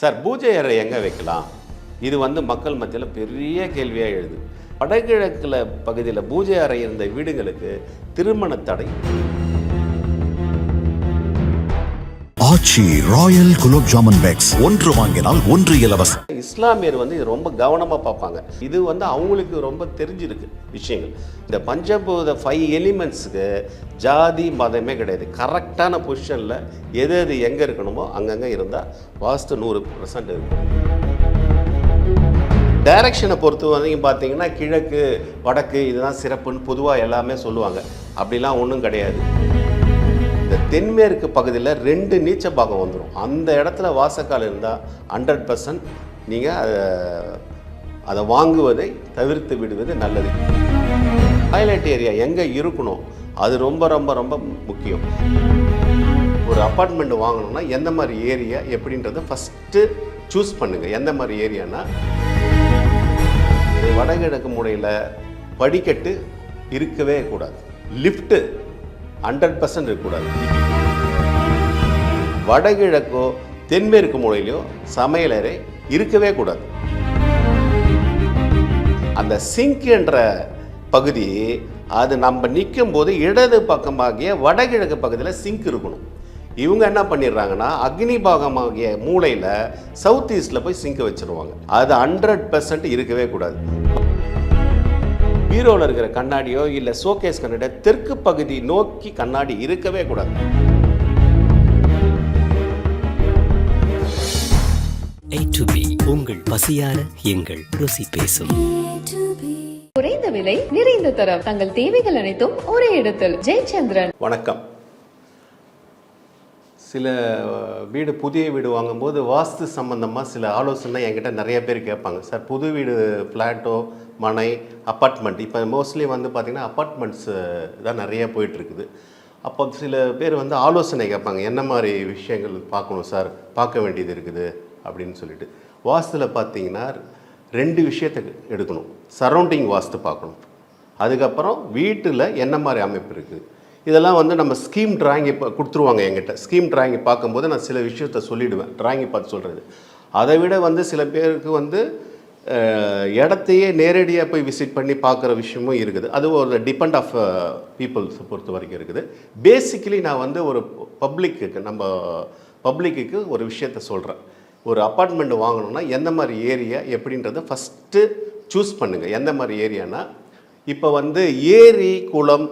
Sir பூஜை அறை எங்கே வைக்கலாம்? இது வந்து மக்கள் மத்தியில் பெரிய கேள்வியாக எழுது. வடகிழக்கில் பகுதியில் பூஜை அறை இருந்த வீடுகளுக்கு திருமண தடை. Aachi royal gulab jamun packs. ஒன்று வாங்கினால் ஒன்று இலவசம். இஸ்லாமியர் வந்து இது ரொம்ப கவனமாக பார்ப்பாங்க. இது வந்து அவங்களுக்கு ரொம்ப தெரிஞ்சிருக்கு விஷயங்கள். இந்த பஞ்சபூத ஃபைவ் எலிமெண்ட்ஸுக்கு ஜாதி மதமே கிடையாது. கரெக்டான பொசிஷனில் எது எது எங்கே இருக்கணுமோ அங்கங்கே இருந்தால் வாஸ்து நூறு பர்சன்ட் இருக்கும். டைரக்ஷனை பொறுத்த வரைக்கும் பார்த்தீங்கன்னா கிழக்கு வடக்கு இதுதான் சிறப்புன்னு பொதுவாக எல்லாமே சொல்லுவாங்க. அப்படிலாம் ஒன்றும் கிடையாது. இந்த தென்மேற்கு பகுதியில் ரெண்டு நீச்ச பாகம் வந்துடும் அந்த இடத்துல வாசக்கால் இருந்தால் ஹண்ட்ரட் பர்சன்ட் நீங்கள் அதை அதை வாங்குவதை தவிர்த்து விடுவது நல்லது. டாய்லெட் ஏரியா எங்கே இருக்கணும்? அது ரொம்ப ரொம்ப ரொம்ப முக்கியம். ஒரு அப்பார்ட்மெண்ட் வாங்கணும்னா எந்த மாதிரி ஏரியா எப்படின்றத ஃபஸ்ட்டு சூஸ் பண்ணுங்கள் எந்த மாதிரி ஏரியானா வடகிழக்கு முறையில் படிக்கட்டு இருக்கவே கூடாது. லிஃப்ட்டு ஹண்ட்ரட் பர்சன்ட் இருக்கக்கூடாது. வடகிழக்கோ தென்மேற்கு மூலையிலையோ சமையலறை இருக்கவே கூடாது. அந்த சிங்க் என்ற பகுதி அது நம்ம நிற்கும் போது இடது பக்கமாகிய வடகிழக்கு பகுதியில் சிங்க் இருக்கணும். இவங்க என்ன பண்ணிடுறாங்கன்னா அக்னி பாகமாகிய மூலையில் சவுத் ஈஸ்டில் போய் சிங்க் வச்சிருவாங்க. அது ஹண்ட்ரட் பர்சன்ட் இருக்கவே கூடாது. பீரோவில் இருக்கிற கண்ணாடியோ இல்லை ஷோகேஸ் கண்ணாடியோ தெற்கு பகுதி நோக்கி கண்ணாடி இருக்கவே கூடாது. உங்கள் பசியார எங்கள் ருசி பேசும். குறைந்த விலை நிறைந்த தரம். தங்கள் தேவைகள் அனைத்தும் ஒரே இடத்தில். ஜெயச்சந்திரன். வணக்கம். சில வீடு புதிய வீடு வாங்கும்போது வாஸ்து சம்மந்தமாக சில ஆலோசனை என்கிட்ட நிறைய பேர் கேட்பாங்க. சார் புது வீடு ஃப்ளாட்டோ மனை அப்பார்ட்மெண்ட். இப்போ மோஸ்ட்லி வந்து பார்த்திங்கன்னா அப்பார்ட்மெண்ட்ஸு தான் நிறைய போயிட்டுருக்குது. அப்போ சில பேர் வந்து ஆலோசனை கேட்பாங்க. என்ன மாதிரி விஷயங்கள் பார்க்கணும் சார்? பார்க்க வேண்டியது இருக்குது அப்படின்னு சொல்லிட்டு. வாஸ்துல பார்த்தீங்கன்னா ரெண்டு விஷயத்தை எடுக்கணும். சரௌண்டிங் வாஸ்து பார்க்கணும். அதுக்கப்புறம் வீட்டில் என்ன மாதிரி அமைப்பு இருக்குது? இதெல்லாம் வந்து நம்ம ஸ்கீம் ட்ராயிங்கை இப்போ கொடுத்துருவாங்க என்கிட்ட. ஸ்கீம் ட்ராயிங்கை பார்க்கும்போது நான் சில விஷயத்த சொல்லிடுவேன். ட்ராயிங்கை பார்த்து சொல்கிறது அதை விட வந்து சில பேருக்கு வந்து இடத்தையே நேரடியாக போய் விசிட் பண்ணி பார்க்குற விஷயமும் இருக்குது. அது ஒரு டிபெண்ட் ஆஃப் பீப்புள்ஸ் பொறுத்த வரைக்கும் இருக்குது. பேசிக்கலி நான் வந்து ஒரு பப்ளிக்கு நம்ம பப்ளிக்கு ஒரு விஷயத்த சொல்கிறேன் ஒரு அப்பார்ட்மெண்ட் வாங்கணும்னா எந்த மாதிரி ஏரியா எப்படின்றத ஃபஸ்ட்டு சூஸ் பண்ணுங்கள் எந்த மாதிரி ஏரியானா இப்போ வந்து ஏரி குளம்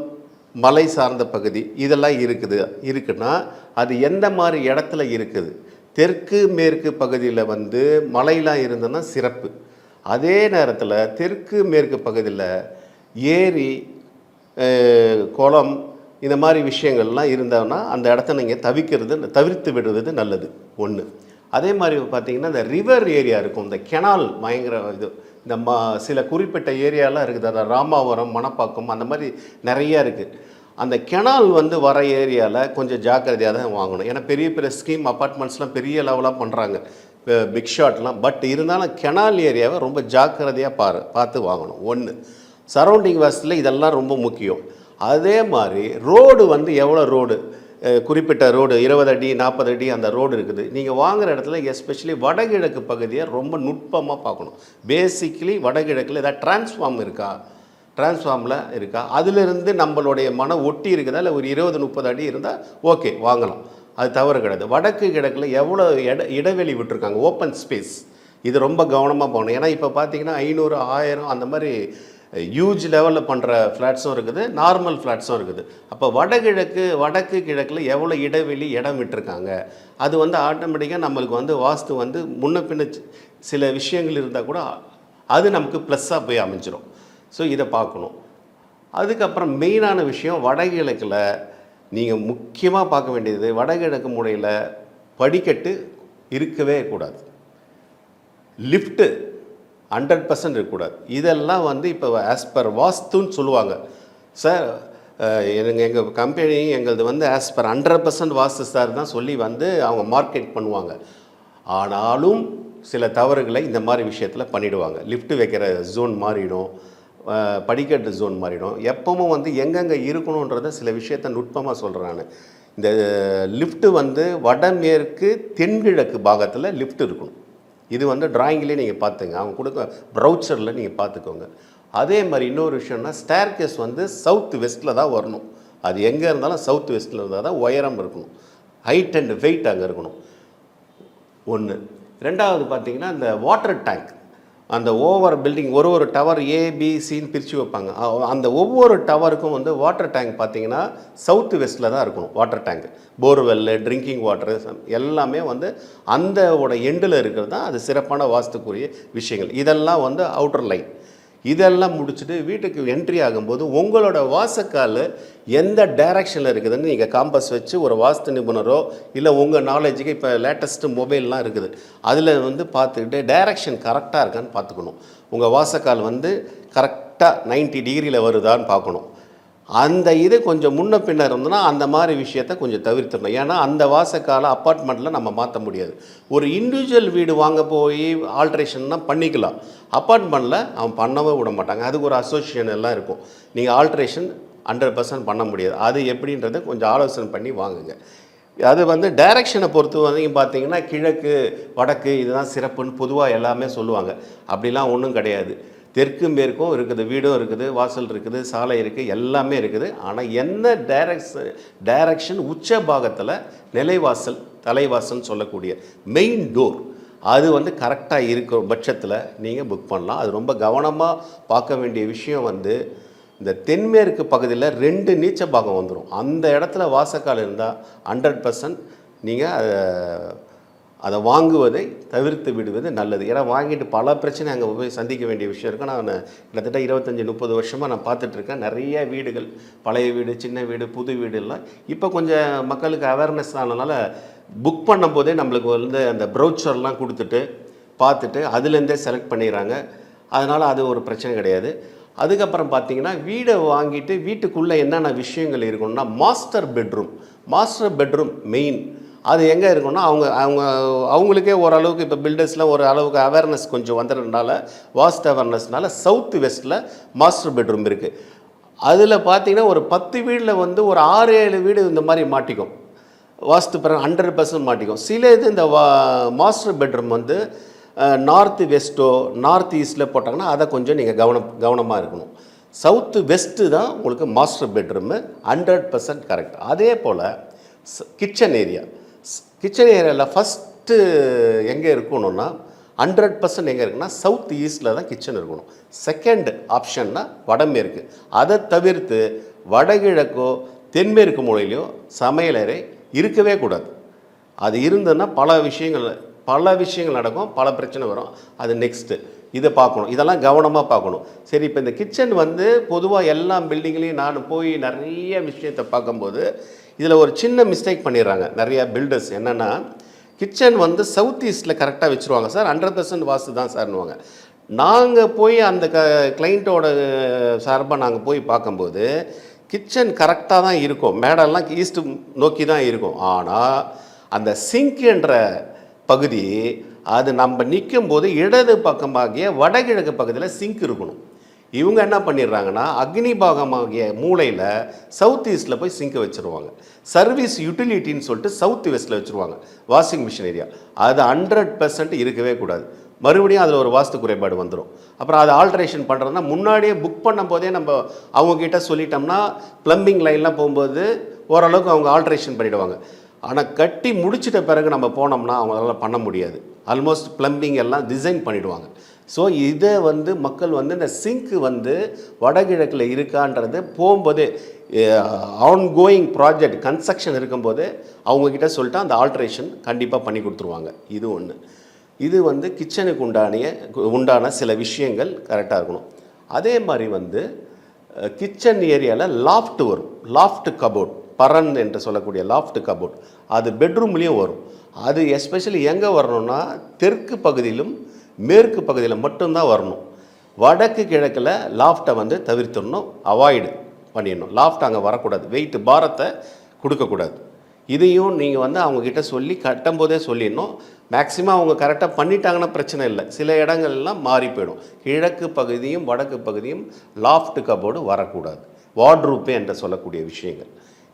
மலை சார்ந்த பகுதி இதெல்லாம் இருக்குது. இருக்குன்னா அது எந்த மாதிரி இடத்துல இருக்குது? தெற்கு மேற்கு பகுதியில் வந்து மலையெலாம் இருந்ததுன்னா சிறப்பு. அதே நேரத்தில் தெற்கு மேற்கு பகுதியில் ஏரி குளம் இந்த மாதிரி விஷயங்கள்லாம் இருந்தோன்னா அந்த இடத்த நீங்கள் தவிக்கிறது தவிர்த்து விடுவது நல்லது. ஒன்று அதே மாதிரி பார்த்தீங்கன்னா இந்த ரிவர் ஏரியா இருக்கும். இந்த கெனால் பயங்கர இது. இந்த ம சில குறிப்பிட்ட ஏரியாலாம் இருக்குது. அதாவது ராமாவரம் மணப்பாக்கம் அந்த மாதிரி நிறையா இருக்குது அந்த கெனால் வந்து வர ஏரியாவில் கொஞ்சம் ஜாக்கிரதையாக தான் வாங்கணும். ஏன்னா பெரிய பெரிய ஸ்கீம் அப்பார்ட்மெண்ட்ஸ்லாம் பெரிய லெவலாக பண்ணுறாங்க பிக் ஷாட்லாம் பட் இருந்தாலும் கெனால் ஏரியாவை ரொம்ப ஜாக்கிரதையாக பாரு பார்த்து வாங்கணும். ஒன்று சரௌண்டிங் வாசத்தில் இதெல்லாம் ரொம்ப முக்கியம். அதே மாதிரி ரோடு வந்து எவ்வளோ ரோடு குறிப்பிட்ட ரோடு இருபது அடி நாற்பது அடி அந்த ரோடு இருக்குது. நீங்கள் வாங்குற இடத்துல எஸ்பெஷலி வடகிழக்கு பகுதியை ரொம்ப நுட்பமாக பார்க்கணும். பேசிக்கலி வடகிழக்கில் ஏதாவது டிரான்ஸ்ஃபார்ம் இருக்கா? டிரான்ஸ்ஃபார்மில் இருக்கா? அதிலிருந்து நம்மளுடைய மனம் ஒட்டி இருக்குதா? இல்லை ஒரு இருபது முப்பது அடி இருந்தால் ஓகே வாங்கலாம். அது தவறு கிடையாது. வடக்கு கிழக்கில் எவ்வளோ இட இடைவெளி விட்டுருக்காங்க? ஓப்பன் ஸ்பேஸ் இது ரொம்ப கவனமாக போகணும். ஏன்னா இப்போ பார்த்தீங்கன்னா ஐநூறு ஆயிரம் அந்த மாதிரி ஹியூஜ் லெவலில் பண்ணுற ஃப்ளாட்ஸும் இருக்குது நார்மல் ஃப்ளாட்ஸும் இருக்குது. அப்போ வடகிழக்கு வடக்கு கிழக்கில் எவ்வளோ இடைவெளி இடம் விட்டுருக்காங்க? அது வந்து ஆட்டோமேட்டிக்காக நம்மளுக்கு வந்து வாஸ்து வந்து முன்ன பின்ன சில விஷயங்கள் இருந்தால் கூட அது நமக்கு ப்ளஸ்ஸாக போய் அமைஞ்சிரும். ஸோ இதை பார்க்கணும். அதுக்கப்புறம் மெயினான விஷயம் வடகிழக்கில் நீங்கள் முக்கியமாக பார்க்க வேண்டியது வடகிழக்கு முறையில் படிக்கட்டு இருக்கவே கூடாது. லிஃப்ட்டு ஹண்ட்ரட் பர்சன்ட் இருக்கக்கூடாது. இதெல்லாம் வந்து இப்போ ஆஸ் பர் வாஸ்துன்னு சொல்லுவாங்க. சார் எங்கள் எங்கள் கம்பெனி எங்களது வந்து as per hundred percent vastu sir தான் சொல்லி வந்து அவங்க மார்க்கெட் பண்ணுவாங்க. ஆனாலும் சில தவறுகளை இந்த மாதிரி விஷயத்தில் பண்ணிவிடுவாங்க லிஃப்ட் வைக்கிற ஜோன் மாறிடும். படிக்கட்டு ஜோன் மாறிடும். எப்பவும் வந்து எங்கெங்கே இருக்கணுன்றத சில விஷயத்த நுட்பமாக சொல்கிறேன் இந்த லிஃப்ட்டு வந்து வடமேற்கு தென்கிழக்கு பாகத்தில் லிஃப்ட் இருக்கணும். இது வந்து டிராயிங்லேயே நீங்கள் பார்த்துங்க. அவங்க கொடுக்க ப்ரௌச்சரில் நீங்கள் பார்த்துக்கோங்க. அதே மாதிரி இன்னொரு விஷயம்னா ஸ்டேர்கேஸ் வந்து சவுத் வெஸ்ட்டில் தான் வரணும். அது எங்கே இருந்தாலும் சவுத் வெஸ்ட்டில் இருந்தால் தான் உயரம் இருக்கணும். ஹைட் அண்ட் வெயிட் அங்கே இருக்கணும். ஒன்று ரெண்டாவது பார்த்தீங்கன்னா இந்த வாட்டர் டேங்க் அந்த ஓவர் பில்டிங் ஒரு ஒரு டவர் ஏபிசின்னு பிரித்து வைப்பாங்க. அந்த ஒவ்வொரு டவருக்கும் வந்து வாட்டர் டேங்க் பார்த்தீங்கன்னா சவுத் வெஸ்ட்டில் தான் இருக்கணும் water tank. Borewell drinking water எல்லாமே வந்து அந்த ஓட எண்டில் இருக்கிறது தான் அது சிறப்பான வாஸ்துக்குரிய விஷயங்கள். இதெல்லாம் வந்து அவுட்டர் லைன் இதெல்லாம் முடிச்சுட்டு வீட்டுக்கு என்ட்ரி ஆகும்போது உங்களோட வாசக்கால் எந்த டைரக்ஷனில் இருக்குதுன்னு நீங்கள் காம்பஸ் வச்சு ஒரு வாஸ்து நிபுணரோ இல்லை உங்கள் நாலேஜுக்கு இப்போ லேட்டஸ்ட்டு மொபைல்லாம் இருக்குது அதில் வந்து பார்த்துக்கிட்டு டைரக்ஷன் கரெக்டாக இருக்கான்னு பார்த்துக்கணும். உங்கள் வாசக்கால் வந்து கரெக்டாக 90 டிகிரியில் வருதான்னு பார்க்கணும். அந்த இது கொஞ்சம் முன்ன பின்ன இருந்ததுன்னா அந்த மாதிரி விஷயத்த கொஞ்சம் தவிர்த்துடணும். ஏன்னா அந்த வாசக்கால அப்பார்ட்மெண்ட்டில் நம்ம மாற்ற முடியாது. ஒரு இண்டிவிஜுவல் வீடு வாங்க போய் ஆல்ட்ரேஷன்னா பண்ணிக்கலாம். அப்பார்ட்மெண்ட்டில் அவன் பண்ணவே விட மாட்டாங்க. அதுக்கு ஒரு அசோசியேஷன் எல்லாம் இருக்கும். நீங்கள் ஆல்ட்ரேஷன் ஹண்ட்ரட் பர்சன்ட் பண்ண முடியாது. அது எப்படின்றத கொஞ்சம் ஆலோசனை பண்ணி வாங்குங்க. அது வந்து டைரக்ஷனை பொறுத்து வரைக்கும் பார்த்தீங்கன்னா கிழக்கு வடக்கு இதுதான் சிறப்புன்னு பொதுவாக எல்லாமே சொல்லுவாங்க. அப்படிலாம் ஒன்றும் கிடையாது. தெற்கும் மேற்கும் இருக்குது வீடும் இருக்குது வாசல் இருக்குது சாலை இருக்குது எல்லாமே இருக்குது. ஆனால் என்ன டைரக்ஷன் டைரக்ஷன் உச்ச பாகத்தில் நிலைவாசல் தலைவாசல் சொல்லக்கூடிய மெயின் டோர் அது வந்து கரெக்டாக இருக்கிற பட்சத்தில் நீங்கள் புக் பண்ணலாம். அது ரொம்ப கவனமாக பார்க்க வேண்டிய விஷயம் வந்து இந்த தென்மேற்கு பகுதியில் ரெண்டு நீச்ச பாகம் வந்துடும் அந்த இடத்துல வாசக்கால் இருந்தால் ஹண்ட்ரட் பர்சன்ட் நீங்கள் அதை வாங்குவதை தவிர்த்து விடுவது நல்லது. ஏன்னா வாங்கிட்டு பல பிரச்சனை அங்கே போய் சந்திக்க வேண்டிய விஷயம் இருக்கும் நான் கிட்டத்தட்ட இருபத்தஞ்சி முப்பது வருஷமாக நான் பார்த்துட்ருக்கேன். நிறைய வீடுகள் பழைய வீடு சின்ன வீடு புது வீடு எல்லாம் இப்போ கொஞ்சம் மக்களுக்கு அவேர்னஸ் ஆனதுனால புக் பண்ணும்போதே நம்மளுக்கு வந்து அந்த ப்ரௌச்சர்லாம் கொடுத்துட்டு பார்த்துட்டு அதுலேருந்தே செலக்ட் பண்ணிடுறாங்க. அதனால் அது ஒரு பிரச்சனை கிடையாது. அதுக்கப்புறம் பார்த்தீங்கன்னா வீடை வாங்கிட்டு வீட்டுக்குள்ளே என்னென்ன விஷயங்கள் இருக்கணும்னா master bedroom master bedroom main அது எங்கே இருக்குன்னா அவங்க அவங்க அவங்களுக்கே ஓரளவுக்கு இப்போ பில்டர்ஸ்லாம் ஒரு அளவுக்கு அவேர்னஸ் கொஞ்சம் வந்துடுறதுனால வாஸ்ட் அவேர்னஸ்னால சவுத் வெஸ்ட்டில் மாஸ்டர் பெட்ரூம் இருக்குது அதில் பார்த்தீங்கன்னா ஒரு பத்து வீடில் வந்து ஒரு ஆறு ஏழு வீடு இந்த மாதிரி மாட்டிக்கும். வாஸ்து பிற ஹண்ட்ரட் பர்சன்ட் மாட்டிக்கும். சில இது இந்த வா மாஸ்டர் பெட்ரூம் வந்து நார்த் வெஸ்ட்டோ நார்த் ஈஸ்ட்டில் போட்டாங்கன்னா அதை கொஞ்சம் நீங்கள் கவனம் கவனமாக இருக்கணும். சவுத்து வெஸ்ட்டு தான் உங்களுக்கு master bedroom hundred percent correct அதே போல் கிச்சன் ஏரியா கிச்சன் ஏரியாவில் ஃபஸ்ட்டு எங்கே இருக்கணும்னா ஹண்ட்ரட் பர்சன்ட் எங்கே இருக்குன்னா சவுத் ஈஸ்டில் தான் கிச்சன் இருக்கணும். செகண்ட் ஆப்ஷன்னா வடமேற்கு அதை தவிர்த்து வடகிழக்கோ தென்மேற்கு மூலையிலையோ சமையலறை இருக்கவே கூடாது. அது இருந்ததுன்னா பல விஷயங்கள் பல விஷயங்கள் நடக்கும் பல பிரச்சனை வரும். அது நெக்ஸ்ட்டு இதை பார்க்கணும். இதெல்லாம் கவனமாக பார்க்கணும். சரி இப்போ இந்த கிச்சன் வந்து பொதுவாக எல்லா பில்டிங்லேயும் நான் போய் நிறைய விஷயத்தை பார்க்கும்போது இதில் ஒரு சின்ன மிஸ்டேக் பண்ணிடுறாங்க. நிறையா பில்டர்ஸ் என்னென்னா கிச்சன் வந்து சவுத் ஈஸ்ட்டில் கரெக்டாக வச்சுருவாங்க சார். ஹண்ட்ரட் பர்சன்ட் வாஸ்து தான் சார்னுவாங்க நாங்கள் போய் அந்த க கிளைண்ட்டோட சார்பாக நாங்கள் போய் பார்க்கும்போது கிச்சன் கரெக்டாக தான் இருக்கும். மேடெல்லாம் ஈஸ்ட்டு நோக்கி தான் இருக்கும். ஆனால் அந்த சிங்க் என்ற பகுதி அது நம்ம நிற்கும் போது இடது பக்கமாகிய வடகிழக்கு பகுதியில் சிங்க் இருக்கணும். இவங்க என்ன பண்ணிடுறாங்கன்னா அக்னி பாகமாகிய மூலையில் சவுத் ஈஸ்ட்டில் போய் சிங்க் வச்சுருவாங்க. சர்வீஸ் யூட்டிலிட்டின்னு சொல்லிட்டு சவுத் வெஸ்ட்டில் வச்சுருவாங்க வாஷிங் மிஷின் ஏரியா அது ஹண்ட்ரட் பர்சன்ட் இருக்கவே கூடாது. மறுபடியும் அதில் ஒரு வாஸ்து குறைபாடு வந்துடும் அப்புறம் அதை ஆல்ட்ரேஷன் பண்ணுறதுனா முன்னாடியே புக் பண்ணும் போதே நம்ம அவங்கக்கிட்ட சொல்லிட்டோம்னா ப்ளம்பிங் லைன்லாம் போகும்போது ஓரளவுக்கு அவங்க ஆல்ட்ரேஷன் பண்ணிவிடுவாங்க ஆனால் கட்டி முடிச்சிட்ட பிறகு நம்ம போனோம்னா அவங்களால பண்ண முடியாது. ஆல்மோஸ்ட் ப்ளம்பிங் எல்லாம் டிசைன் பண்ணிவிடுவாங்க ஸோ இதை வந்து மக்கள் வந்து இந்த சிங்க்கு வந்து வடகிழக்கில் இருக்கான்றது போகும்போதே ஆன் கோயிங் ப்ராஜெக்ட் கன்ஸ்ட்ரக்ஷன் இருக்கும்போது அவங்கக்கிட்ட சொல்லிட்டு அந்த ஆல்ட்ரேஷன் கண்டிப்பாக பண்ணி கொடுத்துருவாங்க. இது ஒன்று இது வந்து கிச்சனுக்கு உண்டானிய உண்டான சில விஷயங்கள் கரெக்டாக இருக்கணும். அதே மாதிரி வந்து கிச்சன் ஏரியாவில் லாஃப்ட் வரும். லாஃப்ட் கபோர்ட் பரன் என்று சொல்லக்கூடிய லாஃப்ட் கபோர்ட் அது பெட்ரூம்லேயும் வரும். அது எஸ்பெஷலி எங்கே வரணும்னா தெற்கு பகுதியிலும் மேற்கு பகுதியில் மட்டும்தான் வரணும். வடக்கு கிழக்கில் லாஃப்ட்டை வந்து தவிர்த்துடணும் அவாய்டு பண்ணிடணும். லாஃப்ட் அங்கே வரக்கூடாது. வெயிட் பாரத்தை கொடுக்கக்கூடாது. இதையும் நீங்கள் வந்து அவங்கக்கிட்ட சொல்லி கட்டும் போதே சொல்லிடணும். மேக்ஸிமம் அவங்க கரெக்டாக பண்ணிட்டாங்கன்னா பிரச்சனை இல்லை. சில இடங்கள்லாம் மாறி போயிடும். கிழக்கு பகுதியும் வடக்கு பகுதியும் லாஃப்ட் கபோர்டு வரக்கூடாது. வார்ட்ரூப்பு என்று சொல்லக்கூடிய விஷயங்கள்.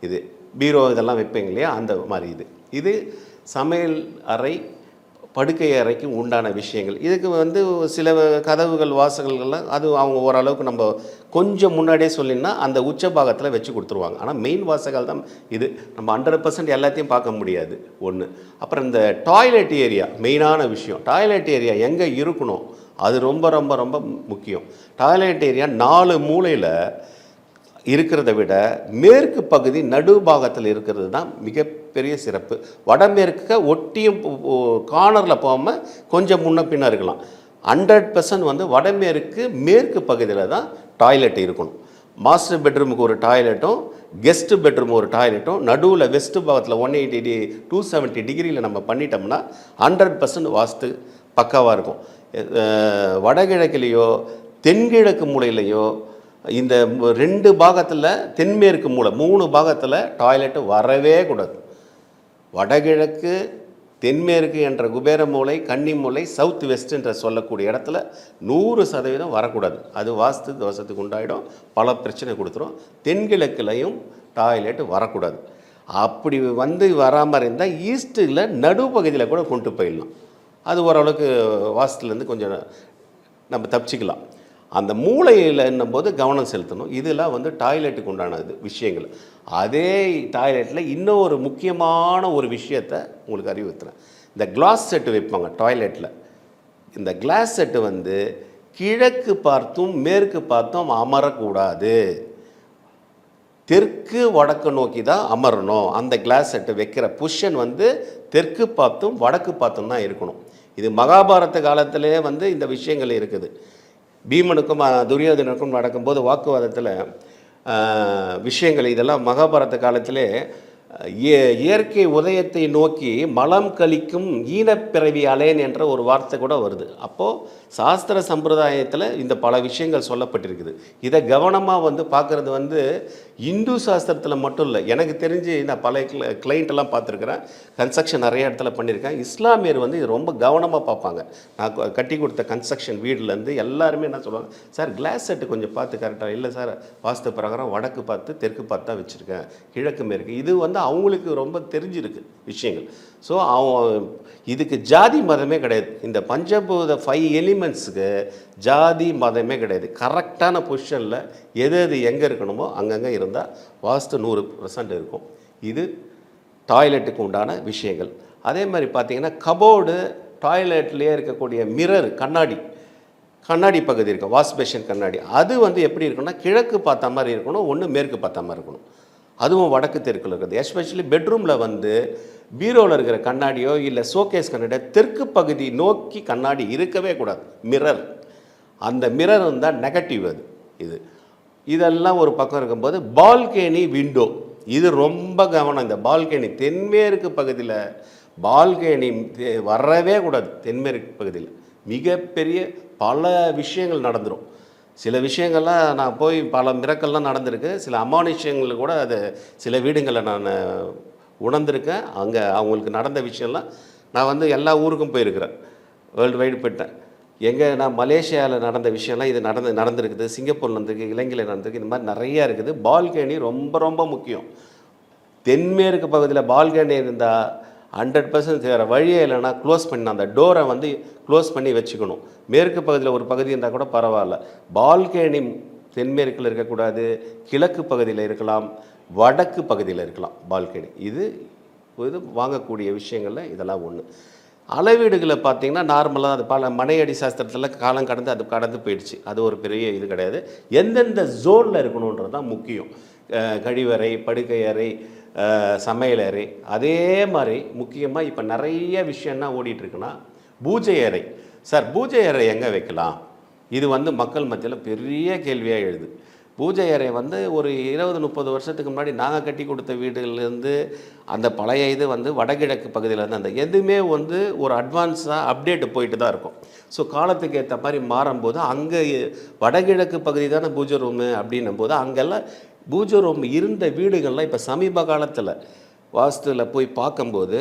இது பீரோ இதெல்லாம் வைப்பீங்க இல்லையா? அந்த மாதிரி இது. இது சமையல் அறை படுக்கை அறைக்கும் உண்டான விஷயங்கள். இதுக்கு வந்து சில கதவுகள் வாசல்கள்லாம் அது அவங்க ஓரளவுக்கு நம்ம கொஞ்சம் முன்னாடியே சொல்லினா அந்த உச்ச பாகத்தில் வச்சு கொடுத்துருவாங்க. ஆனால் மெயின் வாசகால் தான் இது. நம்ம ஹண்ட்ரட் பர்சன்ட் எல்லாத்தையும் பார்க்க முடியாது. ஒன்று அப்புறம் இந்த டாய்லெட் ஏரியா மெயினான விஷயம். டாய்லெட் ஏரியா எங்கே இருக்கணும்? அது ரொம்ப ரொம்ப ரொம்ப முக்கியம். டாய்லெட் ஏரியா நாலு மூலையில் இருக்கிறத விட மேற்கு பகுதி நடுபாகத்தில் இருக்கிறது தான் மிகப்பெரிய சிறப்பு. வடமேற்க ஒட்டியும் கார்னரில் போகாமல் கொஞ்சம் முன்ன பின்ன இருக்கலாம். ஹண்ட்ரட் பர்சன்ட் வந்து வடமேற்கு மேற்கு பகுதியில் தான் டாய்லெட் இருக்கணும். மாஸ்டர் பெட்ரூமுக்கு ஒரு டாய்லெட்டும் கெஸ்ட் பெட்ரூம் ஒரு டாய்லெட்டும் நடுவில் வெஸ்ட் பாகத்தில் ஒன் எயிட்டி டி டூ செவன்ட்டி டிகிரியில் நம்ம பண்ணிட்டோம்னா ஹண்ட்ரட் பர்சன்ட் வாஸ்து பக்காவாக இருக்கும். வடகிழக்குலேயோ தென்கிழக்கு மூலையிலையோ இந்த ரெண்டு பாகத்தில் தென்மேற்கு மூலை மூணு பாகத்தில் டாய்லெட்டு வரவே கூடாது. வடகிழக்கு தென்மேற்கு என்ற குபேர மூலை கன்னி மூலை சவுத் வெஸ்ட் என்ற சொல்லக்கூடிய இடத்துல நூறு சதவீதம் வரக்கூடாது. அது வாஸ்து தோஷத்துக்கு உண்டாயிடும் பல பிரச்சனை கொடுத்துரும். தென்கிழக்குலையும் டாய்லெட் வரக்கூடாது. அப்படி வந்து வராமல் இருந்தால் ஈஸ்ட்டில் நடுப்பகுதியில் கூட கொண்டு போயிடலாம். அது ஓரளவுக்கு வாஸ்துலேருந்து கொஞ்சம் நம்ம தப்பிச்சிக்கலாம். அந்த மூளையில் என்னும்போது கவனம் செலுத்தணும். இதெல்லாம் வந்து டாய்லெட்டுக்கு உண்டானது விஷயங்கள். அதே டாய்லெட்டில் இன்னும் ஒரு முக்கியமான ஒரு விஷயத்தை உங்களுக்கு அறிவுறுத்துறேன். இந்த கிளாஸ் செட்டு வைப்பாங்க டாய்லெட்டில் இந்த கிளாஸ் செட்டு வந்து கிழக்கு பார்த்தும் மேற்கு பார்த்தும் அமரக்கூடாது. தெற்கு வடக்கு நோக்கி தான் அமரணும். அந்த கிளாஸ் செட்டு வைக்கிற பொசிஷன் வந்து தெற்கு பார்த்தும் வடக்கு பார்த்தும் தான் இருக்கணும். இது மகாபாரத காலத்திலே வந்து இந்த விஷயங்கள் இருக்குது. பீமனுக்கும் துரியோதனனுக்கும் நடக்கும்போது வாக்குவாதத்தில் விஷயங்கள் இதெல்லாம் மகாபாரத காலத்திலே இய- இயற்கை உதயத்தை நோக்கி மலம் கழிக்கும் ஈனப்பிறவி அலேன் என்ற ஒரு வார்த்தை கூட வருது. அப்போது சாஸ்திர சம்பிரதாயத்தில் இந்த பல விஷயங்கள் சொல்லப்பட்டிருக்குது. இதை கவனமாக வந்து பார்க்குறது வந்து இந்து சாஸ்திரத்தில் மட்டும் இல்லை எனக்கு தெரிஞ்சு நான் பல கிளைண்ட்டெல்லாம் பார்த்துருக்குறேன். கன்ஸ்ட்ரக்ஷன் நிறைய இடத்துல பண்ணியிருக்கேன். இஸ்லாமியர் வந்து இது ரொம்ப கவனமாக பார்ப்பாங்க. நான் கட்டி கொடுத்த கன்ஸ்ட்ரக்ஷன் வீடுலேருந்து எல்லாருமே என்ன சொல்லுவாங்க சார் கிளாஸ் செட்டு கொஞ்சம் பார்த்து கரெக்டாக இல்லை சார் வாஸ்து பிரகாரம் வடக்கு பார்த்து தெற்கு பார்த்து தான் வச்சுருக்கேன். கிழக்கு மேற்கு. இது வந்து அவங்களுக்கு ரொம்ப தெரிஞ்சிருக்கு விஷயங்கள். ஸோ அவன் இதுக்கு ஜாதி மதமே கிடையாது. இந்த பஞ்சபூத ஃபைவ் எலிமெண்ட்ஸுக்கு ஜாதி மதமே கிடையாது. கரெக்டான பொசிஷனில் எது எது எங்கே இருக்கணுமோ அங்கங்கே இருந்தால் வாஸ்து நூறு பர்சன்ட் இருக்கும். இது டாய்லெட்டுக்கு உண்டான விஷயங்கள். அதே மாதிரி பார்த்தீங்கன்னா கபோர்டு டாய்லெட்லேயே இருக்கக்கூடிய மிரர் கண்ணாடி கண்ணாடி பகுதி இருக்கும் வாஷ் பேஷன் கண்ணாடி. அது வந்து எப்படி இருக்குன்னா கிழக்கு பார்த்த மாதிரி இருக்கணும் ஒன்று மேற்கு பார்த்த மாதிரி இருக்கணும். அதுவும் வடக்கு தெற்கில் இருக்குது. எஸ்பெஷலி பெட்ரூமில் வந்து பீரோவில் இருக்கிற கண்ணாடியோ இல்லை ஷோகேஸ் கண்ணாடியோ தெற்கு பகுதி நோக்கி கண்ணாடி இருக்கவே கூடாது. மிரர் அந்த மிரர் தான் நெகட்டிவ் அது. இது. இதெல்லாம் ஒரு பக்கம் இருக்கும்போது பால்கேனி விண்டோ இது ரொம்ப கவனம். இந்த பால்கேனி தென்மேற்கு பகுதியில் பால்கேனி தெ- வரவே கூடாது. தென்மேற்கு பகுதியில். மிகப்பெரிய பல விஷயங்கள் நடந்துடும் சில விஷயங்கள்லாம் நான் போய் பல மிரக்கள்லாம் நடந்திருக்கு. சில அமானுஷ்யங்கள் கூட அது சில வீடுங்களில் நான் உணர்ந்திருக்கேன். அங்கே அவங்களுக்கு நடந்த விஷயம்லாம் நான் வந்து எல்லா ஊருக்கும் போயிருக்கிறேன். வேர்ல்டு வைடு போயிட்டேன். எங்கே நான் மலேசியாவில் நடந்த விஷயம்லாம் இது நடந்து நடந்திருக்குது. சிங்கப்பூரில் நடந்திருக்கு இலங்கையில் நடந்திருக்கு. இந்த மாதிரி நிறையா இருக்குது. பால்கனி ரொம்ப ரொம்ப முக்கியம். தென்மேற்கு பகுதியில் பால்கனி இருந்தால் ஹண்ட்ரட் பர்சன்ட் வேறு வழியே இல்லைன்னா க்ளோஸ் பண்ணி அந்த டோரை வந்து க்ளோஸ் பண்ணி வச்சுக்கணும். மேற்கு பகுதியில் ஒரு பகுதி இருந்தால் கூட பரவாயில்ல. பால்கேனி தென்மேற்கில் இருக்கக்கூடாது கிழக்கு பகுதியில் இருக்கலாம் வடக்கு பகுதியில் இருக்கலாம் பால்கனி. இது இது வாங்கக்கூடிய விஷயங்களில் இதெல்லாம் ஒன்று அளவீடுகளை பார்த்தீங்கன்னா நார்மலாக அது பல மனையடி சாஸ்திரத்தில் காலம் கடந்து அது கடந்து போயிடுச்சு. அது ஒரு பெரிய இது கிடையாது. எந்தெந்த ஜோனில் இருக்கணுன்றது தான் முக்கியம். கழிவறை படுக்கை அறை சமையலறை சமையல் அறை. அதே மாதிரி முக்கியமாக இப்போ நிறைய விஷயம் என்ன பூஜை அறை. சார் பூஜை அறை எங்கே வைக்கலாம்? இது வந்து மக்கள் மத்தியில் பெரிய கேள்வியாக எழுது. பூஜை அறை வந்து ஒரு இருபது முப்பது வருஷத்துக்கு முன்னாடி நாங்கள் கட்டி கொடுத்த வீடுகள்லேருந்து அந்த பழைய இது வந்து வடகிழக்கு பகுதியிலேருந்து அந்த எதுவுமே வந்து ஒரு அட்வான்ஸாக அப்டேட் போயிட்டு தான் இருக்கும். ஸோ காலத்துக்கு ஏற்ற மாதிரி மாறும்போது அங்கே வடகிழக்கு பகுதி தானே பூஜை ரூமு அப்படின்னும் போது அங்கெல்லாம் பூஜை ரூம் இருந்த வீடுகள்லாம் இப்போ சமீப காலத்தில் வாஸ்துவில் போய் பார்க்கும்போது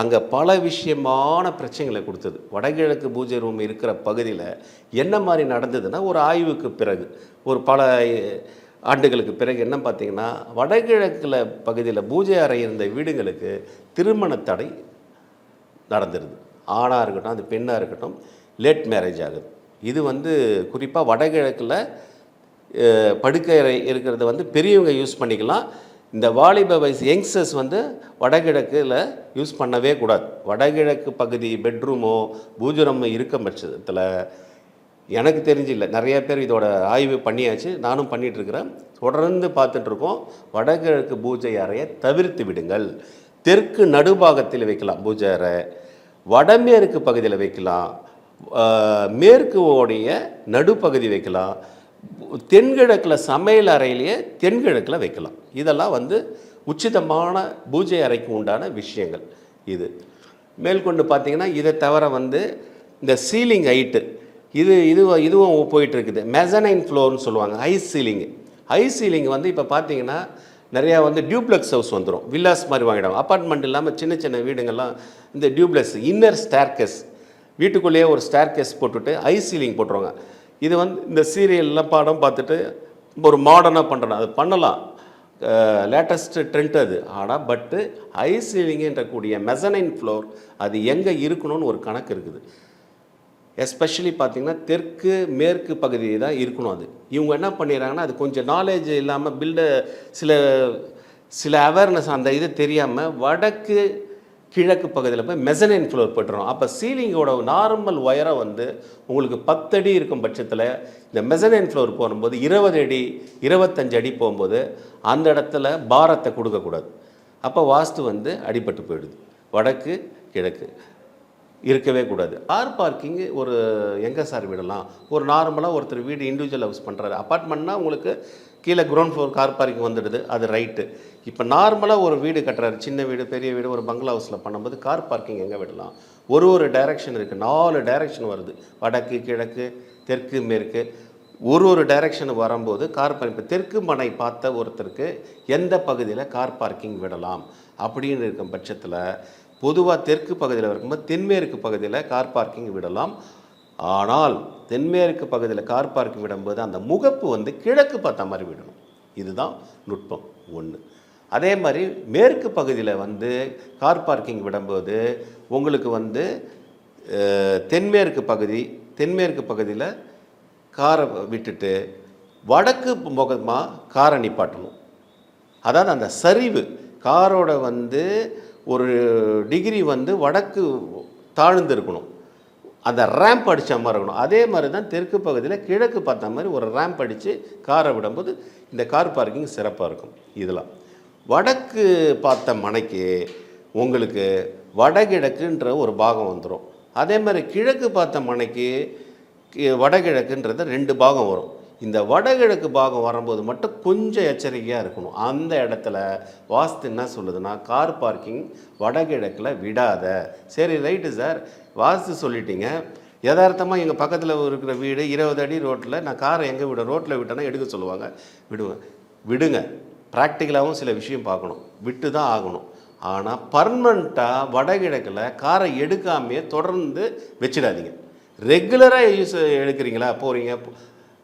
அங்கே பல விஷயமான பிரச்சனைகளை கொடுத்தது. வடகிழக்கு பூஜை ரூம் இருக்கிற பகுதியில் என்ன மாதிரி நடந்ததுன்னா ஒரு ஆய்வுக்கு பிறகு ஒரு பல ஆண்டுகளுக்கு பிறகு என்ன பார்த்தீங்கன்னா வடகிழக்கில் பகுதியில் பூஜை அறை இருந்த வீடுங்களுக்கு திருமண தடை நடந்துருது. ஆணாக இருக்கட்டும் அது பெண்ணாக இருக்கட்டும் லேட் மேரேஜ் ஆகுது. இது வந்து குறிப்பாக வடகிழக்கில் படுக்கையறை இருக்கிறத வந்து பெரியவங்க யூஸ் பண்ணிக்கலாம். இந்த வாலிப வயசு யங்ஸ்டர்ஸ் வந்து வடகிழக்கில் யூஸ் பண்ணவே கூடாது. வடகிழக்கு பகுதி பெட்ரூமோ பூஜரமோ இருக்க பட்சத்தில் எனக்கு தெரிஞ்சு இல்லை நிறைய பேர் இதோட ஆய்வு பண்ணியாச்சு. நானும் பண்ணிகிட்ருக்கிறேன் தொடர்ந்து பார்த்துட்டுருக்கோம். வடகிழக்கு பூஜை அறையை தவிர்த்து விடுங்கள். தெற்கு நடுபாகத்தில் வைக்கலாம் பூஜை அறை. வடமேற்கு பகுதியில் வைக்கலாம். மேற்கு ஓடைய நடுப்பகுதி வைக்கலாம். தென்கிழக்கில் சமையல் அறையிலேயே தென்கிழக்கில் வைக்கலாம். இதெல்லாம் வந்து உச்சிதமான பூஜை அறைக்கு உண்டான விஷயங்கள் இது. மேற்கொண்டு பார்த்தீங்கன்னா இதை தவிர வந்து இந்த சீலிங் ஹைட்டு இது இது இதுவும் போயிட்டுருக்குது. மெசனைன் ஃப்ளோர்னு சொல்லுவாங்க ஹை சீலிங் ஹை சீலிங் வந்து இப்போ பார்த்தீங்கன்னா நிறையா வந்து டியூப்ளெக்ஸ் ஹவுஸ் வந்துடும் வில்லாஸ் மாதிரி வாங்கிடுவாங்க. அப்பார்ட்மெண்ட் இல்லாமல் சின்ன சின்ன வீடுங்கள்லாம் இந்த டியூப்ளெக்ஸ் இன்னர் ஸ்டேர்கேஸ் வீட்டுக்குள்ளேயே ஒரு ஸ்டேர்கேஸ் போட்டுட்டு ஹை சீலிங் போட்டுருவாங்க. இது வந்து இந்த சீரியலில் படம் பார்த்துட்டு ஒரு மாடர்னாக பண்ணுறோம் அது பண்ணலாம். லேட்டஸ்ட்டு ட்ரெண்ட் அது. ஆனால் பட்டு ஐ சீலிங்குன்ற கூடிய மெசனைன் ஃப்ளோர் அது எங்கே இருக்கணும்னு ஒரு கணக்கு இருக்குது. எஸ்பெஷலி பார்த்திங்கன்னா தெற்கு மேற்கு பகுதி தான் இருக்கணும் அது. இவங்க என்ன பண்ணிடுறாங்கன்னா அது கொஞ்சம் நாலேஜ் இல்லாமல் பில்ட சில சில அவேர்னஸ் அந்த இது தெரியாமல் வடக்கு கிழக்கு பகுதியில் போய் மெசனைன் ஃப்ளோர் போட்டுரும் அப்போ சீலிங்கோட நார்மல் ஒயரை வந்து உங்களுக்கு பத்தடி இருக்கும் பட்சத்தில் இந்த மெசனைன் ஃப்ளோர் போகும்போது இருபது அடி இருபத்தஞ்சு அடி போகும்போது அந்த இடத்துல பாரத்தை கொடுக்கக்கூடாது அப்போ வாஸ்து வந்து அடிபட்டு போயிடுது. வடக்கு கிழக்கு இருக்கவே கூடாது. கார் பார்க்கிங்கு ஒரு எங்கே சார் விடலாம் ஒரு நார்மலாக ஒருத்தர் வீடு இண்டிவிஜுவல் ஹவுஸ் பண்ணுறாரு அப்பார்ட்மெண்ட்னா உங்களுக்கு கீழே கிரவுண்ட் ஃப்ளோர் கார் பார்க்கிங் வந்துடுது அது ரைட்டு இப்போ நார்மலாக ஒரு வீடு கட்டுறாரு சின்ன வீடு பெரிய வீடு ஒரு பங்களா ஹவுஸில் பண்ணும்போது கார் பார்க்கிங் எங்கே விடலாம்? ஒரு ஒரு டைரக்ஷன் இருக்குது நாலு டைரக்ஷன் வருது. வடக்கு கிழக்கு தெற்கு மேற்கு. ஒரு ஒரு டைரக்ஷன் வரும்போது கார் பார்க்கிங் இப்போ தெற்கு மனை பார்த்த ஒருத்தருக்கு எந்த பகுதியில் கார் பார்க்கிங் விடலாம்? அப்படின்னு இருக்கும் பட்சத்தில் பொதுவாக தெற்கு பகுதியில் இருக்கும்போது தென்மேற்கு பகுதியில் கார் பார்க்கிங் விடலாம். ஆனால் தென்மேற்கு பகுதியில் கார் பார்க்கிங் விடும்போது அந்த முகப்பு வந்து கிழக்கு பார்த்த மாதிரி விடணும். இதுதான் நுட்பம் ஒன்று அதே மாதிரி மேற்கு பகுதியில் வந்து கார் பார்க்கிங் விடும்போது உங்களுக்கு வந்து தென்மேற்கு பகுதி தென்மேற்கு பகுதியில் காரை விட்டுட்டு வடக்கு முகமாக காரை நிப்பாட்டணும். அதாவது அந்த சரிவு காரோட வந்து ஒரு டிகிரி வந்து வடக்கு தாழ்ந்து இருக்கணும். அந்த ரேம்ப் அடித்த மாதிரி இருக்கணும். அதே மாதிரி தான் தெற்கு பகுதியில் கிழக்கு பார்த்த மாதிரி ஒரு ரேம்ப் அடித்து காரை விடும்போது இந்த கார் பார்க்கிங் சிறப்பாக இருக்கும். இதெல்லாம் வடக்கு பார்த்த மனைக்கு உங்களுக்கு வடகிழக்குன்ற ஒரு பாகம் வந்துடும் அதே மாதிரி கிழக்கு பார்த்த மனைக்கு வடகிழக்குன்றது ரெண்டு பாகம் வரும். இந்த வடகிழக்கு பாகம் வரும்போது மட்டும் கொஞ்சம் எச்சரிக்கையாக இருக்கணும். அந்த இடத்துல வாஸ்து என்ன சொல்லுதுன்னா கார் பார்க்கிங் வடகிழக்கில் விடாத. சரி ரைட்டு சார் வாஸ்து சொல்லிட்டீங்க. யதார்த்தமாக எங்கள் பக்கத்தில் இருக்கிற வீடு இருபது அடி ரோட்டில் நான் காரை எங்கே விட ரோட்டில் விட்டேன்னா எடுக்க சொல்லுவாங்க. விடுவேன் விடுங்க. ப்ராக்டிக்கலாகவும் சில விஷயம் பார்க்கணும். விட்டு தான் ஆகணும். ஆனால் பர்மனண்ட்டாக வடகிழக்கில் காரை எடுக்காமையே தொடர்ந்து வச்சிடாதீங்க. ரெகுலராக யூஸ் எடுக்கிறீங்களா? போகிறீங்க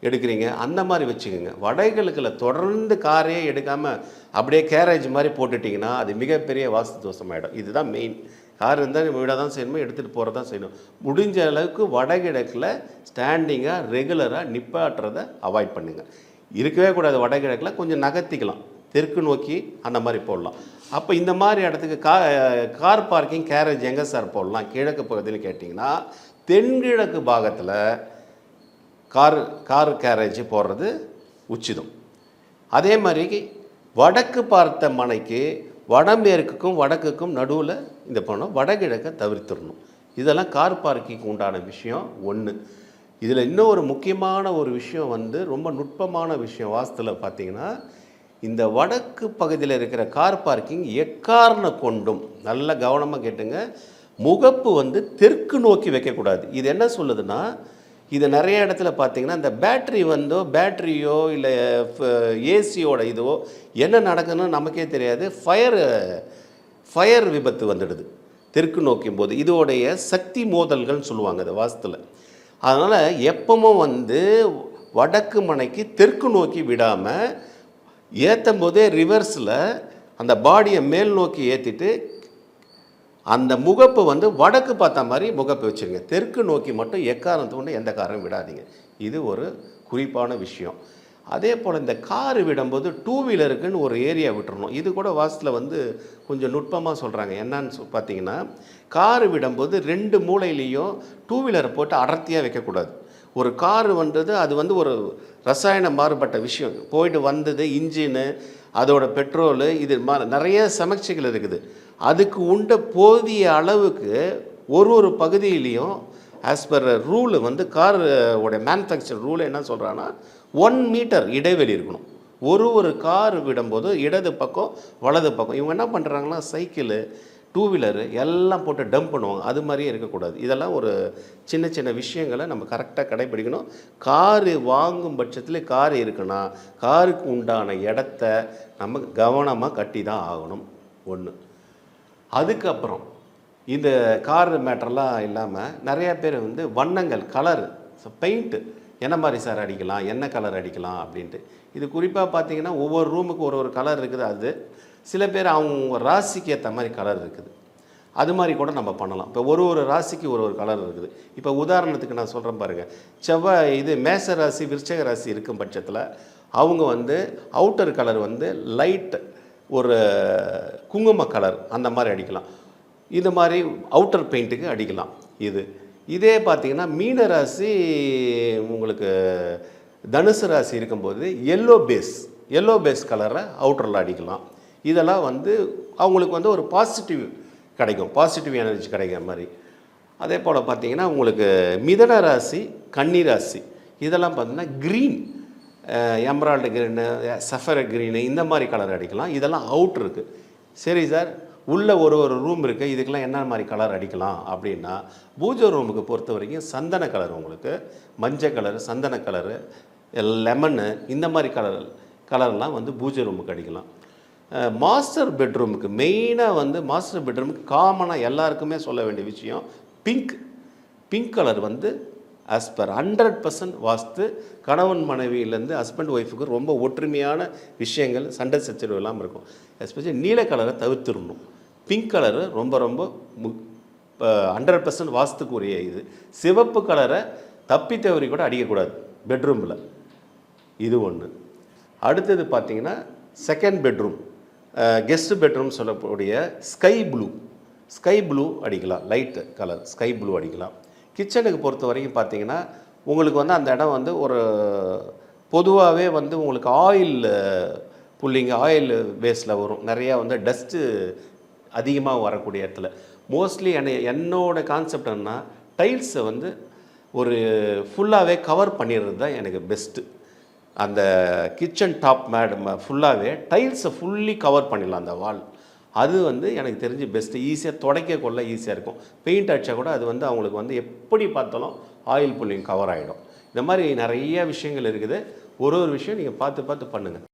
எடுக்கிறீங்க அந்த மாதிரி வச்சுக்கோங்க. வடகிழக்கில் தொடர்ந்து காரையே எடுக்காமல் அப்படியே கேரேஜ் மாதிரி போட்டுட்டிங்கன்னா அது மிகப்பெரிய வாஸ்து தோஷமாயிடும். இதுதான் மெயின் கார் இருந்தால் விட தான் செய்யணுமோ எடுத்துகிட்டு போகிறதா செய்யணும். முடிஞ்ச அளவுக்கு வடகிழக்கில் ஸ்டாண்டிங்காக ரெகுலராக நிப்பாட்டுறதை அவாய்ட் பண்ணுங்கள் இருக்கவே கூடாது வடகிழக்கில் கொஞ்சம் நகர்த்திக்கலாம். தெற்கு நோக்கி அந்த மாதிரி போடலாம். அப்போ இந்த மாதிரி இடத்துக்கு கா கார் பார்க்கிங் கேரேஜ் எங்கே சார் போடலாம்? கிழக்கு பகுதியில் கேட்டிங்கன்னா தென்கிழக்கு பாகத்தில் கார் கார் கேரேஜ் போடுறது உச்சிதம். அதே மாதிரி வடக்கு பார்த்த மனைக்கு வடமேற்குக்கும் வடக்குக்கும் நடுவில் இந்த போனோம் வடகிழக்கை தவிர்த்துடணும். இதெல்லாம் கார் பார்க்கிங் உண்டான விஷயம் ஒன்று இதில் இன்னும் ஒரு முக்கியமான ஒரு விஷயம் வந்து ரொம்ப நுட்பமான விஷயம் வாஸ்துல பார்த்தீங்கன்னா இந்த வடக்கு பகுதியில் இருக்கிற கார் பார்க்கிங் எக்காரண கொண்டும் நல்ல கவனமாக கேட்டுங்க முகப்பு வந்து தெற்கு நோக்கி வைக்கக்கூடாது. இது என்ன சொல்லுதுன்னா இது நிறைய இடத்துல பார்த்தீங்கன்னா இந்த பேட்ரி வந்தோ பேட்ரியோ இல்லை ஏசியோட இதுவோ என்ன நடக்குதுன்னு நமக்கே தெரியாது. ஃபயர் ஃபயர் விபத்து வந்துடுது. தெற்கு நோக்கும் போது இதோடைய சக்தி மோதல்கள்னு சொல்லுவாங்க அது வாஸ்துல அதனால் எப்பவும் வந்து வடக்கு மனைக்கு தெற்கு நோக்கி விடாமல் ஏற்றும் போதே ரிவர்ஸில் அந்த பாடியை மேல் நோக்கி ஏற்றிட்டு அந்த முகப்பு வந்து வடக்கு பார்த்த மாதிரி முகப்பு வச்சுருங்க. தெற்கு நோக்கி மட்டும் எக்காரணத்தை கொண்டு எந்த காரையும் விடாதீங்க. இது ஒரு குறிப்பான விஷயம். அதே போல் இந்த கார் விடும்போது டூ வீலருக்குன்னு ஒரு ஏரியா விட்டுறணும். இது கூட வாசத்தில் வந்து கொஞ்சம் நுட்பமாக சொல்கிறாங்க என்னன்னு பார்த்தீங்கன்னா கார் விடும்போது ரெண்டு மூளையிலையும் டூ வீலரை போட்டு அடர்த்தியாக வைக்கக்கூடாது. ஒரு கார் வந்தது அது வந்து ஒரு ரசாயன மாறுபட்ட விஷயம். போயிட்டு வந்தது இன்ஜினு அதோட பெட்ரோலு இது மா நிறைய சமீட்சைகள் இருக்குது. அதுக்கு உண்ட போதிய அளவுக்கு ஒரு ஒரு பகுதியிலையும் ஆஸ் பர் ரூல் வந்து கார் உடைய மேனுஃபேக்சர் ரூல் என்ன சொல்கிறான்னா ஒன் மீட்டர் இடைவெளி இருக்கணும். ஒரு ஒரு கார் விடும்போது இடது பக்கம் வலது பக்கம். இவங்க என்ன பண்ணுறாங்கன்னா சைக்கிளு டூ வீலரு எல்லாம் போட்டு டம்ப் பண்ணுவாங்க. அது மாதிரியே இருக்கக்கூடாது. இதெல்லாம் ஒரு சின்ன சின்ன விஷயங்களை நம்ம கரெக்டாக கடைபிடிக்கணும். காரு வாங்கும் பட்சத்தில் கார் இருக்குன்னா காருக்கு உண்டான இடத்த நம்ம கவனமாக கட்டி தான் ஆகணும். ஒன்று அதுக்கப்புறம் இந்த கார் மேட்டர்லாம் இல்லாமல் நிறையா பேர் வந்து வண்ணங்கள் கலர் பெயிண்ட்டு என்ன மாதிரி சார் அடிக்கலாம் என்ன கலர் அடிக்கலாம் அப்படின்ட்டு. இது குறிப்பாக பார்த்தீங்கன்னா ஒவ்வொரு ரூமுக்கு ஒரு ஒரு கலர் இருக்குது. அது சில பேர் அவங்க ராசிக்கு ஏற்ற மாதிரி கலர் இருக்குது. அது மாதிரி கூட நம்ம பண்ணலாம். இப்போ ஒரு ஒரு ராசிக்கு ஒரு ஒரு கலர் இருக்குது. இப்போ உதாரணத்துக்கு நான் சொல்கிறேன் பாருங்கள் செவ்வாய் இது மேச ராசி விருச்சக ராசி இருக்கும் பட்சத்தில் அவங்க வந்து அவுட்டர் கலர் வந்து லைட்டு ஒரு குங்கும கலர் அந்த மாதிரி அடிக்கலாம். இது மாதிரி அவுட்டர் பெயிண்ட்டுக்கு அடிக்கலாம். இது. இதே பார்த்திங்கன்னா மீன ராசி உங்களுக்கு தனுசு ராசி இருக்கும்போது எல்லோ பேஸ் எல்லோ பேஸ் கலரை அவுட்டரில் அடிக்கலாம். இதெல்லாம் வந்து அவங்களுக்கு வந்து ஒரு பாசிட்டிவ் கிடைக்கும். பாசிட்டிவ் எனர்ஜி கிடைக்கிற மாதிரி. அதே போல் பார்த்தீங்கன்னா உங்களுக்கு மிதன ராசி கன்னி ராசி இதெல்லாம் பார்த்திங்கன்னா green emerald green sapphire green இந்த மாதிரி கலர் அடிக்கலாம். இதெல்லாம் அவுட் இருக்குது சரி சார் உள்ளே ஒரு ஒரு ரூம் இருக்குது இதுக்கெல்லாம் என்ன மாதிரி கலர் அடிக்கலாம் அப்படின்னா பூஜை ரூமுக்கு பொறுத்த வரைக்கும் சந்தன கலர் உங்களுக்கு. மஞ்சள் கலர் சந்தன கலரு லெமனு இந்த மாதிரி கலர் கலர்லாம் வந்து பூஜை ரூமுக்கு அடிக்கலாம். மாஸ்டர் பெட்ரூமுக்கு மெயினாக வந்து மாஸ்டர் பெட்ரூமுக்கு காமனாக எல்லாருக்குமே சொல்ல வேண்டிய விஷயம் பிங்க் பிங்க் கலர் வந்து as per hundred percent vastu கணவன் மனைவியிலேருந்து ஹஸ்பண்ட் ஒய்ஃபுக்கு ரொம்ப ஒற்றுமையான விஷயங்கள் சண்டை சச்சரவு இல்லாமல் இருக்கும். எஸ்பெஷலி நீல கலரை தவிர்த்துடணும். பிங்க் கலரு ரொம்ப ரொம்ப ஹண்ட்ரட் பர்சன்ட் வாஸ்துக்குரிய இது. சிவப்பு கலரை தப்பி தவறி கூட அடிக்கக்கூடாது. பெட்ரூமில் இது ஒன்று அடுத்தது பார்த்தீங்கன்னா செகண்ட் பெட்ரூம் கெஸ்ட் பெட்ரூம் சொல்லக்கூடிய ஸ்கை ப்ளூ ஸ்கை ப்ளூ அடிக்கலாம். லைட்டு கலர் ஸ்கை ப்ளூ அடிக்கலாம். கிச்சனுக்கு பொறுத்த வரைக்கும் பார்த்தீங்கன்னா உங்களுக்கு வந்து அந்த இடம் வந்து ஒரு பொதுவாகவே வந்து உங்களுக்கு ஆயில் புள்ளிங்க ஆயில் பேஸில் வரும். நிறையா வந்து டஸ்ட்டு அதிகமாக வரக்கூடிய இடத்துல. மோஸ்ட்லி என்ன என்னோட கான்செப்ட் என்னன்னா டைல்ஸை வந்து ஒரு ஃபுல்லாகவே கவர் பண்ணிடுறது தான் எனக்கு பெஸ்ட்டு அந்த கிச்சன் டாப் மேடம் ஃபுல்லாகவே டைல்ஸை ஃபுல்லி கவர் பண்ணிடலாம் அந்த வால் அது வந்து எனக்கு தெரிஞ்சு பெஸ்ட்டு ஈஸியாக துடைக்க கொள்ள ஈஸியாக இருக்கும். பெயிண்ட் அடித்தா கூட அது வந்து அவங்களுக்கு வந்து எப்படி பார்த்தாலும் ஆயில் புல்லிங் கவர் ஆகிடும் இந்த மாதிரி நிறைய விஷயங்கள் இருக்குது. ஒரு ஒரு விஷயம் நீங்கள் பார்த்து பார்த்து பண்ணுங்கள்